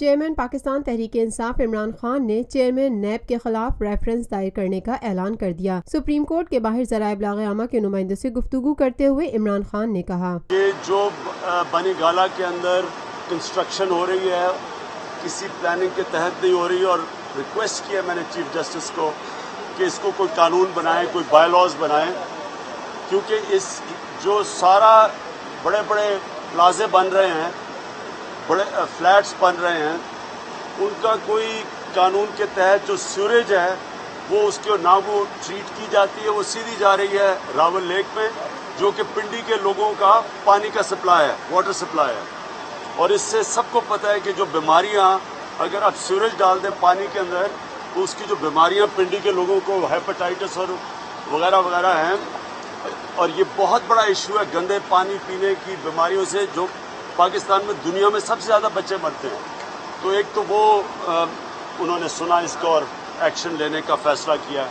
Chairman Pakistan Tehreek Insaf Imran Khan نے chairman NAB کے خلاف ریفرنس دائر کرنے کا اعلان کر دیا۔ سپریم کورٹ کے باہر ذرائع ابلاغ عامہ کے نمائندوں سے گفتگو کرتے ہوئے عمران خان نے کہا۔ یہ جو بنی گالا کے اندر کنسٹرکشن ہو رہی ہے، کسی پلاننگ کے تحت نہیں ہو رہی، اور ریکویسٹ کیا میں نے چیف جسٹس کو کہ اس کو کوئی قانون بنائیں، کوئی بائی لاز بنائیں، کیونکہ اس جو سارا بڑے بڑے پلازے بن رہے ہیں بڑے فلیٹس بن رہے ہیں۔ ان کا کوئی قانون کے تحت جو سیوریج ہے، وہ اس کے نہ وہ ٹریٹ کی جاتی ہے، وہ سیدھی جا رہی ہے راول لیک میں، جو کہ پنڈی کے لوگوں کا پانی کا سپلائی ہے واٹر سپلائی ہے۔ اور اس سے سب کو پتہ ہے کہ جو بیماریاں، اگر آپ سیوریج ڈال دیں پانی کے اندر تو اس کی جو بیماریاں پنڈی کے لوگوں کو ہیپاٹائٹس اور وغیرہ وغیرہ ہیں، اور یہ بہت بڑا ایشو ہے گندے پانی پینے کی بیماریوں سے، جو پاکستان میں دنیا میں سب سے زیادہ بچے مرتے ہیں۔ تو ایک تو وہ انہوں نے سنا اس کو اور ایکشن لینے کا فیصلہ کیا۔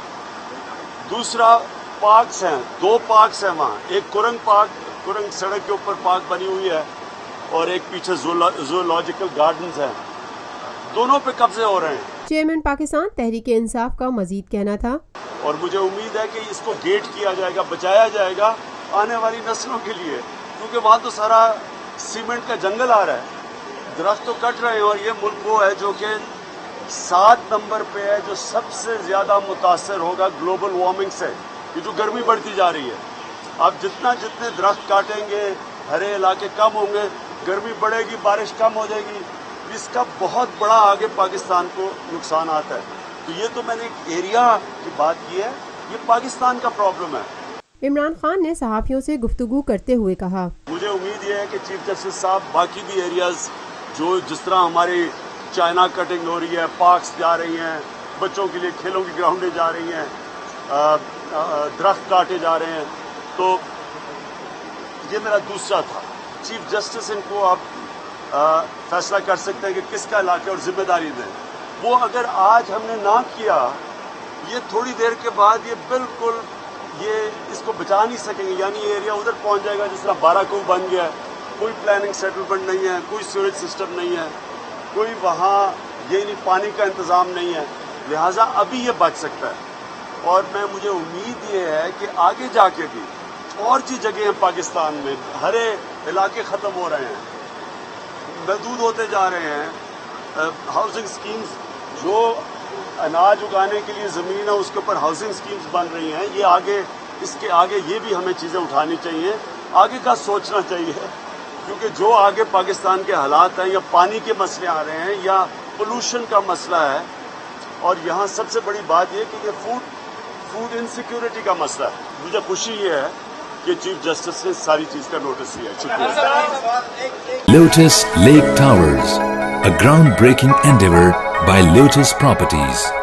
دوسرا پارکس ہیں دو پارکس ہیں وہاں۔ ایک کرنگ پارک کرنگ سڑک کے اوپر پارک بنی ہوئی ہے اور ایک پیچھے زولوجیکل گارڈنز ہیں۔ دونوں پہ قبضے ہو رہے ہیں۔ چیئرمین پاکستان تحریک انصاف کا مزید کہنا تھا۔ اور مجھے امید ہے کہ اس کو گیٹ کیا جائے گا بچایا جائے گا آنے والی نسلوں کے لیے کیونکہ وہاں تو سارا سیمنٹ کا جنگل آ رہا ہے، درخت تو کٹ رہے ہیں اور یہ ملک وہ ہے جو کہ سات نمبر پہ ہے جو سب سے زیادہ متاثر ہوگا گلوبل وارمنگ سے۔ یہ جو گرمی بڑھتی جا رہی ہے، آپ جتنا جتنے درخت کاٹیں گے، ہرے علاقے کم ہوں گے، گرمی بڑھے گی، بارش کم ہو جائے گی، اس کا بہت بڑا آگے پاکستان کو نقصان آتا ہے۔ تو یہ تو میں نے ایک ایریا کی بات کی ہے، یہ پاکستان کا پرابلم ہے۔ عمران خان نے صحافیوں سے گفتگو کرتے ہوئے کہا۔ مجھے امید یہ ہے کہ چیف جسٹس صاحب باقی بھی ایریاز جو جس طرح ہماری چائنا کٹنگ ہو رہی ہے، پارکس جا رہی ہیں، بچوں کے لیے کھیلوں کی گراؤنڈیں جا رہی ہیں درخت کاٹے جا رہے ہیں۔ تو یہ میرا دوسرا تھا۔ چیف جسٹس ان کو آپ فیصلہ کر سکتے ہیں کہ کس کا علاقہ اور ذمہ داری دیں وہ اگر آج ہم نے نہ کیا، یہ تھوڑی دیر کے بعد یہ بالکل یہ اس کو بچا نہیں سکیں گے یعنی یہ ایریا ادھر پہنچ جائے گا جس طرح بارہ کو بن گیا ہے۔ کوئی پلاننگ سیٹلمنٹ نہیں ہے، کوئی سیوریج سسٹم نہیں ہے، کوئی وہاں یہ نہیں، پانی کا انتظام نہیں ہے۔ لہٰذا ابھی یہ بچ سکتا ہے۔ اور میں، مجھے امید یہ ہے کہ آگے جا کے بھی اور جی سی جگہ ہیں پاکستان میں ہرے علاقے ختم ہو رہے ہیں۔ محدود ہوتے جا رہے ہیں۔ ہاؤسنگ اسکیمز جو اناج اگانے کے لیے زمین ہے اس کے اوپر ہاؤسنگ اسکیمز بن رہی ہیں۔ یہ آگے اس کے آگے یہ بھی ہمیں چیزیں اٹھانی چاہیے۔ آگے کا سوچنا چاہیے کیونکہ جو آگے پاکستان کے حالات ہیں یا پانی کے مسئلے آ رہے ہیں یا پولوشن کا مسئلہ ہے اور یہاں سب سے بڑی بات یہ کہ یہ فوڈ فوڈ انسیکیورٹی کا مسئلہ ہے۔ مجھے خوشی یہ ہے کہ چیف جسٹس نے ساری چیز کا نوٹس لیا شکریہ۔ Lotus Lake Towers a ground breaking endeavour by Lotus Properties.